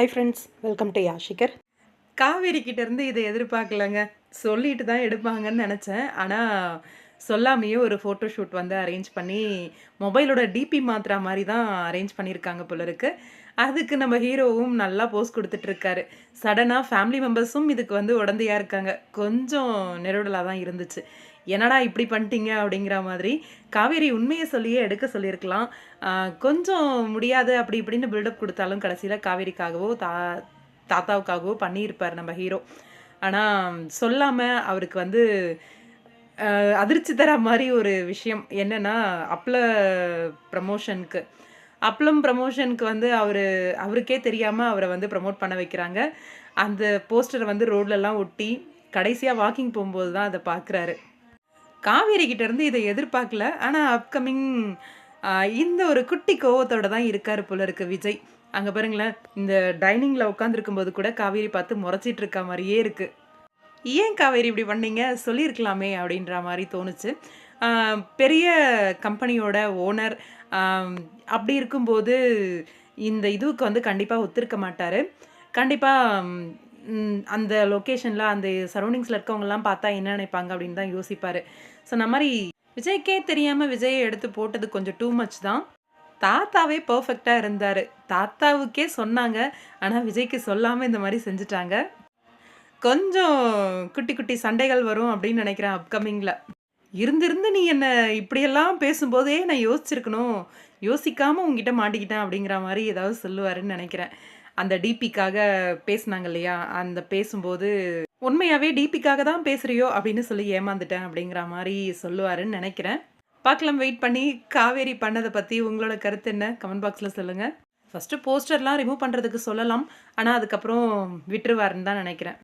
High friends welcome to யாஷிகர் காவேரி கிட்டேருந்து இதை எதிர்பார்க்கலங்க. சொல்லிட்டு தான் எடுப்பாங்கன்னு நினச்சேன். ஆனால் சொல்லாமையே ஒரு ஃபோட்டோ ஷூட் வந்து அரேஞ்ச் பண்ணி மொபைலோட டிபி மாத்திரா மாதிரி தான் அரேஞ்ச் பண்ணியிருக்காங்க போல இருக்கு. அதுக்கு நம்ம ஹீரோவும் நல்லா போஸ் கொடுத்துட்ருக்காரு சடனாக ஃபேமிலி மெம்பர்ஸும் இதுக்கு வந்து உடந்தையாக இருக்காங்க. கொஞ்சம் நெருடலாக தான் இருந்துச்சு. என்னடா இப்படி பண்ணிட்டீங்க அப்படிங்கிற மாதிரி காவேரி உண்மையை சொல்லியே எடுக்க சொல்லியிருக்கலாம். கொஞ்சம் முடியாது அப்படி இப்படின்னு பில்டப் கொடுத்தாலும் கடைசியில் காவேரிக்காகவோ தா தாத்தாவுக்காகவோ பண்ணியிருப்பார் நம்ம ஹீரோ. ஆனால் சொல்லாமல் அவருக்கு வந்து அதிர்ச்சி தர மாதிரி ஒரு விஷயம் என்னென்னா அப்பள ப்ரமோஷனுக்கு அப்பளம் ப்ரமோஷனுக்கு வந்து அவர் அவருக்கே தெரியாமல் அவரை வந்து ப்ரமோட் பண்ண வைக்கிறாங்க. அந்த போஸ்டரை வந்து ரோட்லலாம் ஒட்டி கடைசியாக வாக்கிங் போகும்போது தான் அதை பார்க்குறாரு காவேரி கிட்டேருந்து இதை எதிர்பார்க்கல. ஆனால் அப்கமிங் இந்த ஒரு குட்டி கோவத்தோட தான் இருக்கார் போல இருக்கு விஜய். அங்கே பாருங்களேன் இந்த டைனிங்கில் உட்காந்துருக்கும் போது கூட காவேரி பார்த்து முறைச்சிட்டு இருக்க மாதிரியே இருக்குது ஏன் காவேரி இப்படி பண்ணீங்க? சொல்லியிருக்கலாமே அப்படின்ற மாதிரி தோணுச்சு. பெரிய கம்பெனியோட ஓனர் அப்படி இருக்கும்போது இந்த இதுவுக்கு வந்து கண்டிப்பாக ஒத்துருக்க மாட்டார். கண்டிப்பாக அந்த லொக்கேஷனில் அந்த சரௌண்டிங்ஸில் இருக்கவங்கலாம் பார்த்தா என்ன நினைப்பாங்க அப்படின்னு தான் யோசிப்பார். ஸோ அந்த மாதிரி விஜய்க்கே தெரியாமல் விஜயை எடுத்து போட்டது கொஞ்சம் டூ மச் தான். தாத்தாவே பர்ஃபெக்டாக இருந்தார். தாத்தாவுக்கே சொன்னாங்க. ஆனால் விஜய்க்கு சொல்லாமல் இந்த மாதிரி செஞ்சுட்டாங்க. கொஞ்சம் குட்டி குட்டி சண்டைகள் வரும் அப்படின்னு நினைக்கிறேன் அப்கமிங்கில் இருந்திருந்து நீ என்னை இப்படியெல்லாம் பேசும்போதே நான் யோசிச்சிருக்கணும். யோசிக்காமல் உங்ககிட்ட மாட்டிக்கிட்டேன் அப்படிங்கிற மாதிரி ஏதாவது சொல்லுவாருன்னு நினைக்கிறேன். அந்த டிபிக்காக பேசுனாங்க இல்லையா? அந்த பேசும்போது உண்மையாகவே டிபிக்காக தான் பேசுகிறியோ அப்படின்னு சொல்லி ஏமாந்துட்டேன் அப்படிங்கிற மாதிரி சொல்லுவாருன்னு நினைக்கிறேன். பார்க்கலாம் வெயிட் பண்ணி காவேரி பண்ணதை பற்றி உங்களோட கருத்து என்ன? கமெண்ட் பாக்ஸில் சொல்லுங்கள் ஃபஸ்ட்டு போஸ்டர்லாம் ரிமூவ் பண்ணுறதுக்கு சொல்லலாம். ஆனால் அதுக்கப்புறம் விட்டுருவாருன்னு தான் நினைக்கிறேன்.